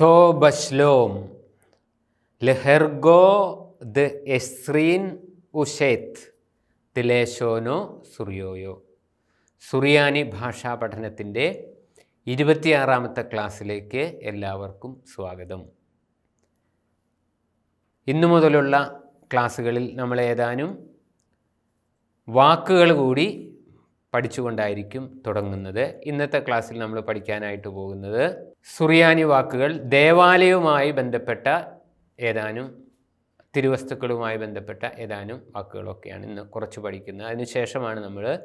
തോബശ്ലോം. ലെഹെർഗോ the എസ്രീൻ ഉഷേത്ത് തിലേശോനോ സുറിയോയോ. സുറിയാനി ഭാഷാ പഠനത്തിന്റെ ഇരുപത്തിയാറാമത്തെ ക്ലാസ്സിലേക്ക് എല്ലാവർക്കും സ്വാഗതം. ഇന്നു മുതലുള്ള ക്ലാസ്സുകളിൽ നമ്മൾ ഏതാനും വാക്കുകൾ കൂടി പഠിച്ചുകൊണ്ടായിരിക്കും തുടങ്ങുന്നത്. ഇന്നത്തെ ക്ലാസ്സിൽ നമ്മൾ പഠിക്കാനായിട്ട് പോകുന്നത് സുറിയാനി വാക്കുകൾ ദേവാലയവുമായി ബന്ധപ്പെട്ട ഏതാനും തിരുവസ്തുക്കളുമായി ബന്ധപ്പെട്ട ഏതാനും വാക്കുകളൊക്കെയാണ് ഇന്ന് കുറച്ച് പഠിക്കുന്നത്. അതിനുശേഷമാണ് നമ്മൾ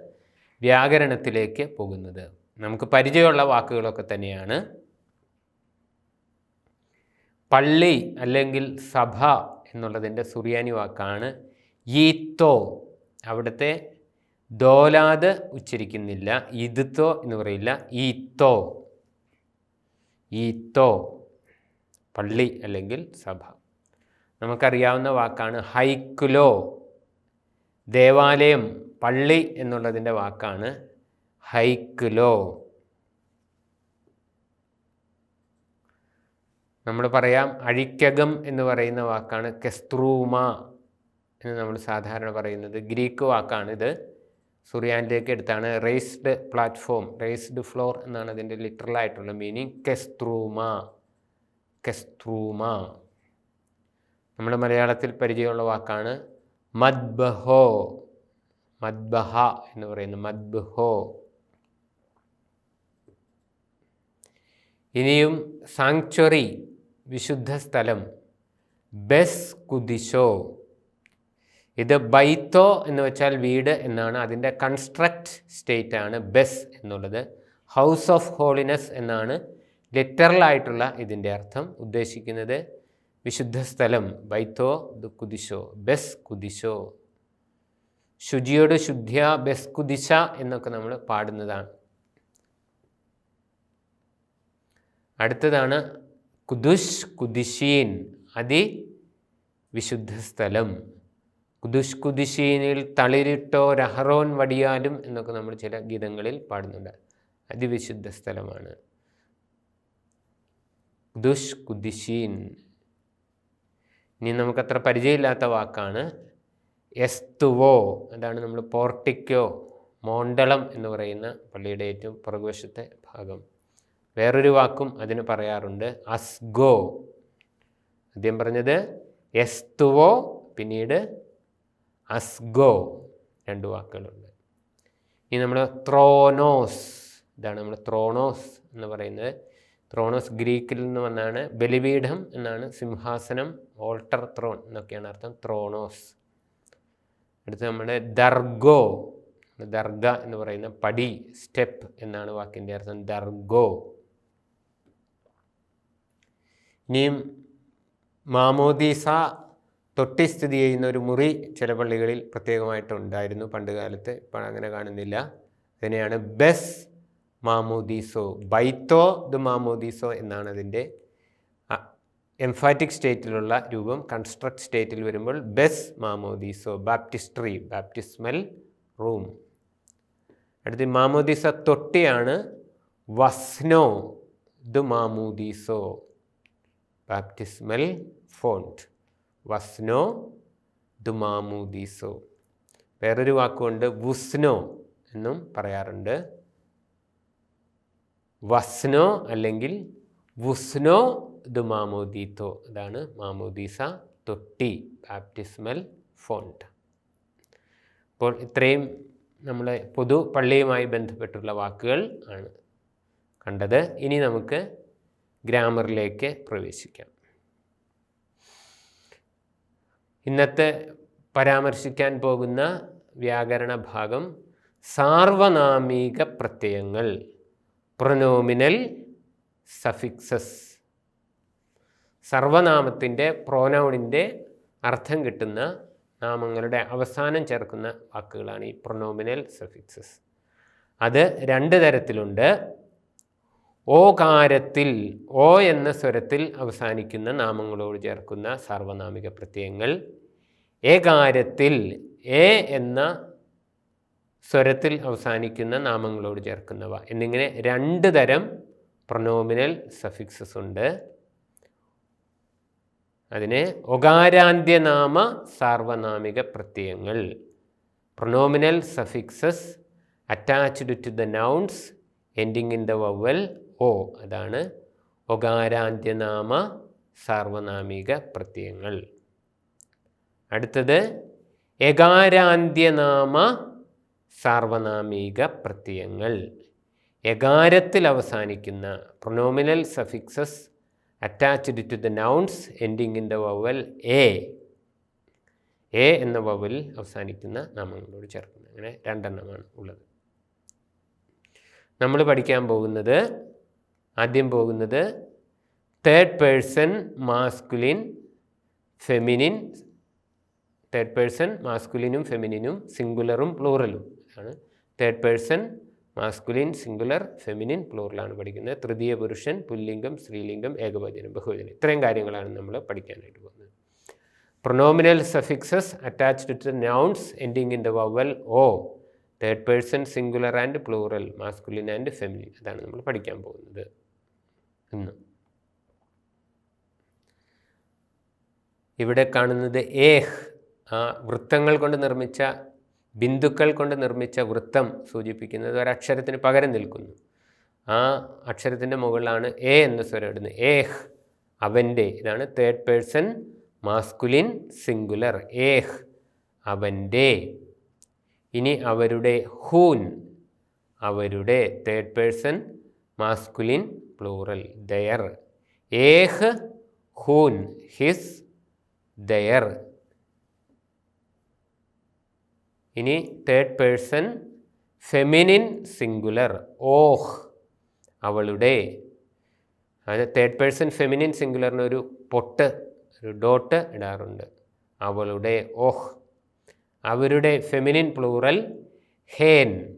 വ്യാകരണത്തിലേക്ക് പോകുന്നത്. നമുക്ക് പരിചയമുള്ള വാക്കുകളൊക്കെ തന്നെയാണ്. പള്ളി അല്ലെങ്കിൽ സഭ എന്നുള്ളതിന്റെ സുറിയാനി വാക്കാണ് ഈത്തോ. അവിടുത്തെ ദോലാത് ഉച്ചരിക്കുന്നില്ല ഇതുത്തോ എന്ന് പറയില്ല ഈത്തോ. ഈത്തോ. പള്ളി അല്ലെങ്കിൽ സഭ. നമുക്കറിയാവുന്ന വാക്കാണ് ഹൈക്കുലോ. ദേവാലയം പള്ളി എന്നുള്ളതിന്റെ വാക്കാണ് ഹൈക്കുലോ. നമ്മൾ പറയാം അഴിക്കകം എന്ന് പറയുന്ന വാക്കാണ് കെസ്ത്രൂമ എന്ന് നമ്മൾ സാധാരണ പറയുന്നത്. ഗ്രീക്ക് വാക്കാണ് ഇത് സുറിയാനിലേക്ക് എടുത്താണ് റേസ്ഡ് പ്ലാറ്റ്ഫോം റേസ്ഡ് ഫ്ലോർ എന്നാണ് അതിന്റെ ലിറ്ററലായിട്ടുള്ള മീനിങ് കെസ്ത്രൂമ കെസ്ത്രൂമ നമ്മുടെ മലയാളത്തിൽ പരിചയമുള്ള വാക്കാണ് മദ്ബഹോ മദ്ബഹ എന്ന് പറയുന്നത് മദ്ബഹോ. ഇനിയും സാങ്ച്വറി വിശുദ്ധ സ്ഥലം ബെസ് കുദിശോ ഇത് ബൈത്തോ എന്ന് വെച്ചാൽ വീട് എന്നാണ്. അതിന്റെ കൺസ്ട്രക്റ്റ് സ്റ്റേറ്റ് ആണ് ബെസ് എന്നുള്ളത്. ഹൗസ് ഓഫ് ഹോളിനെസ് എന്നാണ് ലിറ്ററലായിട്ടുള്ള ഇതിന്റെ അർത്ഥം ഉദ്ദേശിക്കുന്നത്. വിശുദ്ധ സ്ഥലം ബൈത്തോ കുതിശോ ബെസ് കുതിശോ. ശുചിയോട് ശുദ്ധ്യ ബെസ് കുതിശ എന്നൊക്കെ നമ്മൾ പാടുന്നതാണ്. അടുത്തതാണ് കുദുഷ് കുദിശീൻ അതി വിശുദ്ധ സ്ഥലം. കുദുഷ് കുദിഷീനിൽ തളിരിട്ടോ രഹറോൻ വടിയാലും എന്നൊക്കെ നമ്മൾ ചില ഗീതങ്ങളിൽ പാടുന്നുണ്ട്. അതിവിശുദ്ധ സ്ഥലമാണ്. കുദുഷ് കുദിഷീൻ ഇനി നമുക്കത്ര പരിചയമില്ലാത്ത വാക്കാണ് എസ്തുവോ. അതാണ് നമ്മൾ പോർട്ടിക്കോ മോണ്ടളം എന്ന് പറയുന്ന പള്ളിയുടെ ഏറ്റവും പുറകുവശത്തെ ഭാഗം. വേറൊരു വാക്കും അതിന് പറയാറുണ്ട് അസ്ഗോ. ആദ്യം പറഞ്ഞത് എസ്തുവോ പിന്നീട് അസ്ഗോ രണ്ട് വാക്കുകളുണ്ട്. ഇനി നമ്മൾ ത്രോനോസ് ഇതാണ് നമ്മൾ ത്രോണോസ് എന്ന് പറയുന്നത്. ത്രോണോസ് ഗ്രീക്കിൽ നിന്ന് വന്നാണ് ബലിപീഠം എന്നാണ് സിംഹാസനം ഓൾട്ടർ ത്രോൺ എന്നൊക്കെയാണ് അർത്ഥം ത്രോണോസ്. അടുത്ത് നമ്മുടെ ദർഗോ. ദർഗ എന്ന് പറയുന്ന പടി സ്റ്റെപ്പ് എന്നാണ് വാക്കിന്റെ അർത്ഥം. ദർഗോ. ഇനിയും മാമോദീസ തൊട്ടി സ്ഥിതി ചെയ്യുന്ന ഒരു മുറി ചില പള്ളികളിൽ പ്രത്യേകമായിട്ടുണ്ടായിരുന്നു. പണ്ട് കാലത്ത് ഇപ്പോൾ അങ്ങനെ കാണുന്നില്ല. അതിനെയാണ് ബെസ് മാമോദീസോ ബൈത്തോ ദ മാമോദീസോ എന്നാണ് അതിന്റെ എംഫാറ്റിക് സ്റ്റേറ്റിലുള്ള രൂപം. കൺസ്ട്രക്ട് സ്റ്റേറ്റിൽ വരുമ്പോൾ ബെസ് മാമോദീസോ ബാപ്റ്റിസ്ട്രി ബാപ്റ്റിസ്മൽ റൂം. അടുത്ത് മാമോദീസ തൊട്ടിയാണ് വസ്നോ ദ മാമോദീസോ ബാപ്റ്റിസ്മൽ ഫോണ്ട്. വസ്നോ ദുമാമുദീസോ വേറൊരു വാക്കുകൊണ്ട് വുസ്നോ എന്നും പറയാറുണ്ട്. വസ്നോ അല്ലെങ്കിൽ വുസ്നോ ദുമാമോദീത്തോ അതാണ് മാമോദീസ തൊട്ടി ബാപ്റ്റിസ്മൽ ഫോണ്ട്. അപ്പോൾ ഇത്രയും നമ്മളെ പൊതു പള്ളിയുമായി ബന്ധപ്പെട്ടുള്ള വാക്കുകൾ ആണ് കണ്ടത്. ഇനി നമുക്ക് ഗ്രാമറിലേക്ക് പ്രവേശിക്കാം. ഇന്നത്തെ പരാമർശിക്കാൻ പോകുന്ന വ്യാകരണ ഭാഗം സാർവനാമിക പ്രത്യയങ്ങൾ പ്രൊനോമിനൽ സഫിക്സസ് സർവനാമത്തിന്റെ പ്രോനൗണിന്റെ അർത്ഥം കിട്ടുന്ന നാമങ്ങളുടെ അവസാനം ചേർക്കുന്ന വാക്കുകളാണ് ഈ പ്രൊനോമിനൽ സഫിക്സസ് അത് രണ്ട് തരത്തിലുണ്ട്. ഓകാരത്തിൽ ഓ എന്ന സ്വരത്തിൽ അവസാനിക്കുന്ന നാമങ്ങളോട് ചേർക്കുന്ന സർവനാമിക പ്രത്യയങ്ങൾ ഏകാരത്തിൽ എ എന്ന സ്വരത്തിൽ അവസാനിക്കുന്ന നാമങ്ങളോട് ചേർക്കുന്നവ. എന്നിങ്ങനെ രണ്ട് തരം പ്രൊനോമിനൽ സഫിക്സസ് ഉണ്ട്. അതിന് ഒകാരാന്ത്യനാമ സാർവനാമിക പ്രത്യയങ്ങൾ. Pronominal suffixes attached to the nouns ending in the vowel O. അതാണ് ഒകാരാന്ത്യനാമ സാർവനാമിക പ്രത്യയങ്ങൾ. അടുത്തത് എകാരാന്ത്യനാമ സാർവനാമിക പ്രത്യയങ്ങൾ. എകാരത്തിൽ അവസാനിക്കുന്ന pronominal suffixes attached to the nouns ending in the vowel E A എന്ന വവലിൽ അവസാനിക്കുന്ന നാമങ്ങളോട് ചേർക്കുന്നത്. അങ്ങനെ രണ്ടെണ്ണമാണ് ഉള്ളത്. നമ്മൾ പഠിക്കാൻ പോകുന്നത് ആദ്യം പോകുന്നത് third person masculine feminine third person മാസ്കുലിനും ഫെമിനിനും സിംഗുലറും പ്ലൂറലും ആണ്. Third person masculine singular feminine പ്ലൂറലാണ് പഠിക്കുന്നത്. തൃതീയ പുരുഷൻ പുല്ലിംഗം സ്ത്രീലിംഗം ഏകവചനം ബഹുവചനം. ഇത്രയും കാര്യങ്ങളാണ് നമ്മൾ പഠിക്കാനായിട്ട് പോകുന്നത്. Pronominal suffixes attached to nouns ending in the vowel O third person singular and plural masculine and feminine അതാണ് നമ്മൾ പഠിക്കാൻ പോകുന്നത്. ഇന്ന് ഇവിടെ കാണുന്നത് ഏഹ് ആ വൃത്തങ്ങൾ കൊണ്ട് നിർമ്മിച്ച ബിന്ദുക്കൾ കൊണ്ട് നിർമ്മിച്ച വൃത്തം സൂചിപ്പിക്കുന്നത് ഒരക്ഷരത്തിന് പകരം നിൽക്കുന്നു. ആ അക്ഷരത്തിന്റെ മുകളിലാണ് എ എന്ന സ്വരം ഇടുന്നത്. ഏഹ് അവന്റെ ഇതാണ് തേർഡ് പേഴ്സൺ മാസ്കുലിൻ സിംഗുലർ ഏഹ് അവന്റെ ഇനി അവരുടെ ഹൂൻ അവരുടെ third person masculine plural their ഏഹ് ഹൂൻ ഹിസ് ദയർ ഇനി തേർഡ് പേഴ്സൺ ഫെമിനിൻ സിംഗുലർ ഓഹ് അവളുടെ. അതായത് തേർഡ് പേഴ്സൺ ഫെമിനിൻ സിംഗുലറിന് ഒരു പൊട്ട് ഒരു ഡോട്ട് ഇടാറുണ്ട്. അവളുടെ ഓഹ്. അവരുടെ ഫെമിനിൻ പ്ലൂറൽ ഹേൻ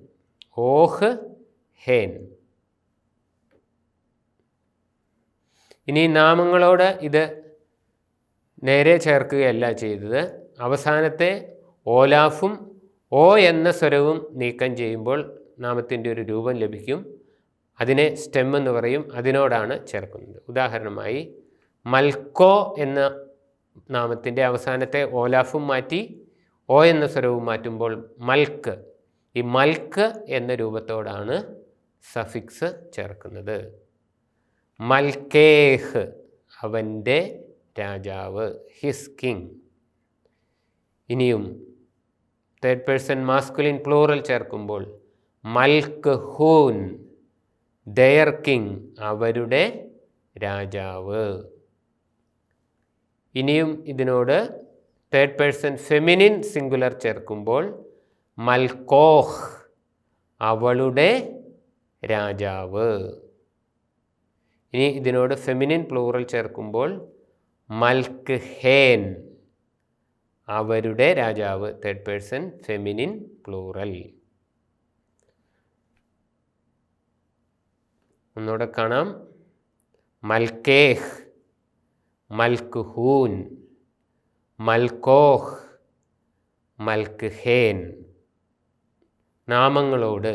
ഓഹ് ഹേൻ ഇനി നാമങ്ങളോട് ഇത് നേരെ ചേർക്കുകയല്ല ചെയ്തത്. അവസാനത്തെ ഓലാഫും ഓ എന്ന സ്വരവും നീക്കം ചെയ്യുമ്പോൾ നാമത്തിന്റെ ഒരു രൂപം ലഭിക്കും. അതിനെ സ്റ്റെം എന്ന് പറയും. അതിനോടാണ് ചേർക്കുന്നത്. ഉദാഹരണമായി മൽക്കോ എന്ന നാമത്തിന്റെ അവസാനത്തെ ഓലാഫും മാറ്റി ഓ എന്ന സ്വരവും മാറ്റുമ്പോൾ മൽക്ക്. ഈ മൽക്ക് എന്ന രൂപത്തോടാണ് സഫിക്സ് ചേർക്കുന്നത്. മൽക്കേഹ് അവന്റെ രാജാവ് ഹിസ് കിങ്. ഇനിയും തേർഡ് പേഴ്സൺ മാസ്കുലിൻ പ്ലൂറൽ ചേർക്കുമ്പോൾ മൽക്ക് ഹൂൻ ദയർ കിങ് അവരുടെ രാജാവ്. ഇനിയും ഇതിനോട് തേർഡ് പേഴ്സൺ ഫെമിനിൻ സിംഗുലർ ചേർക്കുമ്പോൾ മൽക്കോഹ് അവളുടെ രാജാവ്. ഇനി ഇതിനോട് ഫെമിനിൻ പ്ലൂറൽ ചേർക്കുമ്പോൾ മൽക്ക് ഹേൻ അവരുടെ രാജാവ് തേർഡ് പേഴ്സൺ ഫെമിനിൻ പ്ലൂറൽ ഒന്നുകൂടെ കാണാം. മൽക്കേഹ് മൽക്ക് ഹൂൻ മൽക്കോഹ് മൽക്ക് ഹേൻ നാമങ്ങളോട്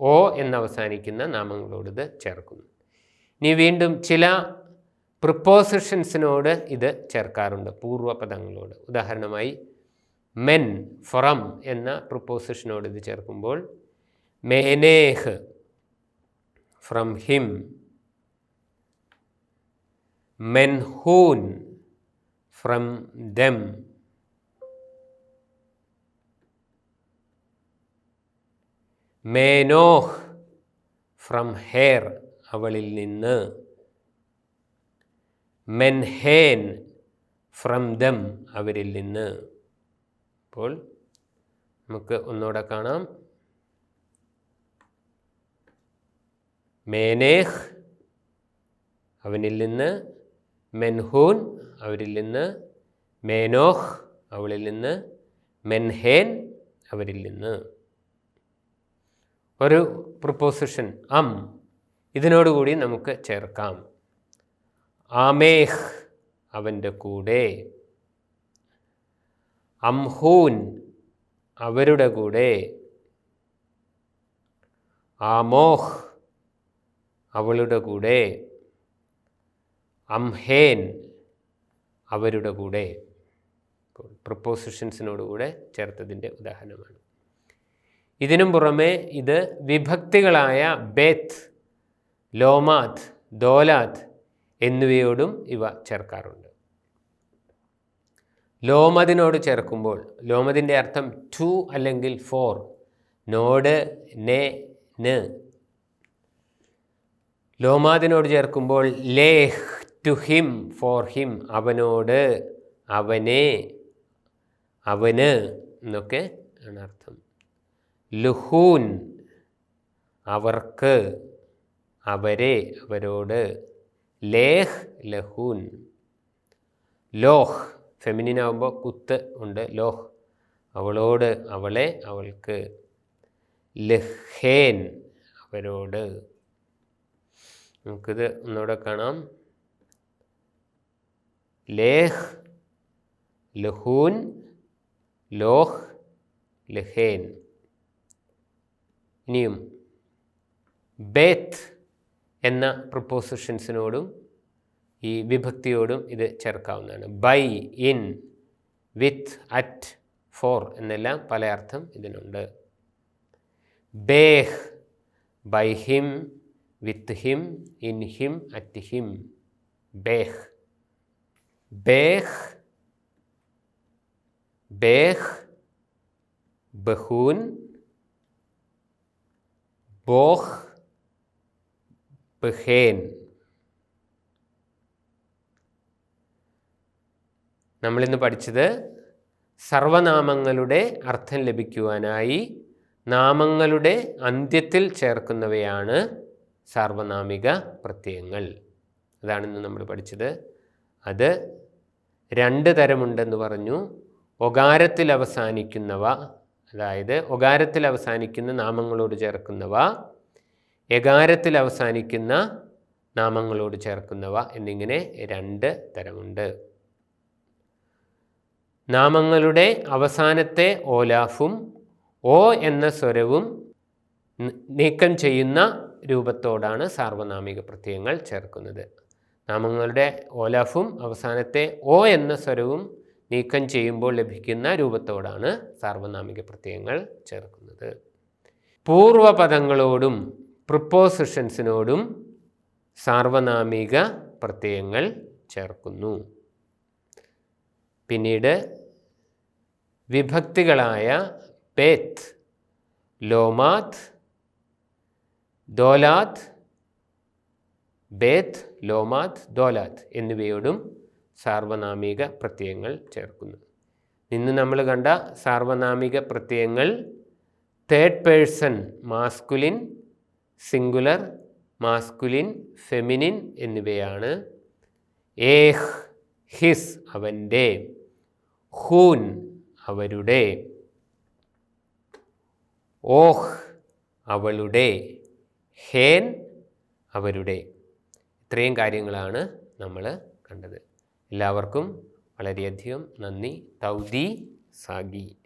ഓ എന്നവസാനിക്കുന്ന നാമങ്ങളോട് ഇത് ചേർക്കുന്നു. ഇനി വീണ്ടും ചില പ്രിപ്പോസിഷൻസിനോട് ഇത് ചേർക്കാറുണ്ട്. പൂർവപദങ്ങളോട്. ഉദാഹരണമായി മെൻ ഫ്രം എന്ന പ്രിപ്പോസിഷനോട് ഇത് ചേർക്കുമ്പോൾ മേനേഹ് ഫ്രം ഹിം മെൻഹൂൻ ഫ്രം ദം മേനോഹ് ഫ്രം ഹെയർ അവളിൽ നിന്ന് മെൻഹേൻ ഫ്രം ദം അവരിൽ നിന്ന്. അപ്പോൾ നമുക്ക് ഒന്നുകൂടെ കാണാം. മേനേഹ് അവനിൽ നിന്ന് മെൻഹൂൻ അവരിൽ നിന്ന് മേനോഹ് അവളിൽ നിന്ന് മെൻഹേൻ അവരിൽ നിന്ന്. ഒരു പ്രപ്പോസിഷൻ അം. ഇതിനോടുകൂടി നമുക്ക് ചേർക്കാം. ആമേഹ് അവന്റെ കൂടെ. അംഹൂൻ അവരുടെ കൂടെ. ആമോഹ് അവളുടെ കൂടെ. അംഹേൻ അവരുടെ കൂടെ. പ്രപ്പോസിഷൻസിനോടുകൂടെ ചേർത്തതിന്റെ ഉദാഹരണമാണ്. ഇതിനും പുറമെ ഇത് വിഭക്തികളായ ബേത്ത് ലോമാത് ദോലാത് എന്നിവയോടും ഇവ ചേർക്കാറുണ്ട്. ലോമതിനോട് ചേർക്കുമ്പോൾ ലോമതിന്റെ അർത്ഥം ടു അല്ലെങ്കിൽ ഫോർ നോട് നെ ന്. ലോമാതിനോട് ചേർക്കുമ്പോൾ ലേഹ് ടു ഹിം ഫോർ ഹിം അവനോട് അവനെ അവന് എന്നൊക്കെ ആണ് അർത്ഥം. ലുഹൂൻ അവർക്ക്. അവരെ അവരോട് ലേഹ് ലഹൂൻ. ലോഹ് ഫെമിനിൻ ആകുമ്പോൾ കുത്ത് ഉണ്ട് ലോഹ്. അവളോട് അവളെ അവൾക്ക് ലഹേൻ അവരോട്. നമുക്കിത് ഒന്നുകൂടെ കാണാം. ലേഹ് ലഹൂൻ ലോഹ് ലഹേൻ. ഇനിയും. ബേത്ത് എന്ന പ്രപ്പോസിഷൻസിനോടും ഈ വിഭക്തിയോടും ഇത് ചേർക്കാവുന്നതാണ്. By in with at for എന്നെല്ലാം പല അർത്ഥം ഇതിനുണ്ട്. ബേഹ് by him with him in him at him ബേഹ് ബേഹ് ബേഹ് ബഹൂൻ ബോഹ് ബഹേൻ നമ്മളിന്ന് പഠിച്ചത് സർവനാമങ്ങളുടെ അർത്ഥം ലഭിക്കുവാനായി നാമങ്ങളുടെ അന്ത്യത്തിൽ ചേർക്കുന്നവയാണ് സാർവനാമിക പ്രത്യയങ്ങൾ. അതാണിന്ന് നമ്മൾ പഠിച്ചത്. അത് രണ്ട് തരമുണ്ടെന്ന് പറഞ്ഞു. ഒകാരത്തിൽ അവസാനിക്കുന്നവ അതായത് ഒകാരത്തിൽ അവസാനിക്കുന്ന നാമങ്ങളോട് ചേർക്കുന്നവ എകാരത്തിൽ അവസാനിക്കുന്ന നാമങ്ങളോട് ചേർക്കുന്നവ എന്നിങ്ങനെ രണ്ട് തരമുണ്ട്. നാമങ്ങളുടെ അവസാനത്തെ ഓലാഫും ഓ എന്ന സ്വരവും നീക്കം ചെയ്യുന്ന രൂപത്തോടാണ് സാർവനാമിക പ്രത്യയങ്ങൾ ചേർക്കുന്നത്. നാമങ്ങളുടെ ഓലാഫും അവസാനത്തെ ഓ എന്ന സ്വരവും നീക്കം ചെയ്യുമ്പോൾ ലഭിക്കുന്ന രൂപത്തോടാണ് സാർവനാമിക പ്രത്യയങ്ങൾ ചേർക്കുന്നത്. പൂർവപദങ്ങളോടും പ്രിപ്പോസിഷൻസിനോടും സാർവനാമിക പ്രത്യയങ്ങൾ ചേർക്കുന്നു. പിന്നീട് വിഭക്തികളായ പേത്ത് ലോമാത് ദോലാത് ബേത്ത് ലോമാത് ദോലാത് എന്നിവയോടും സാർവനാമിക പ്രത്യയങ്ങൾ ചേർക്കുന്നു. ഇന്ന് നമ്മൾ കണ്ട സാർവനാമിക പ്രത്യയങ്ങൾ third person masculine singular masculine feminine എന്നിവയാണ്. ഏഹ് ഹിസ് അവന്റെ. ഹൂൻ അവരുടെ. ഓഹ് അവളുടെ. ഹേൻ അവരുടെ. ഇത്രയും കാര്യങ്ങളാണ് നമ്മൾ കണ്ടത്. എല്ലാവർക്കും വളരെയധികം നന്ദി. തൗദി സാഗി.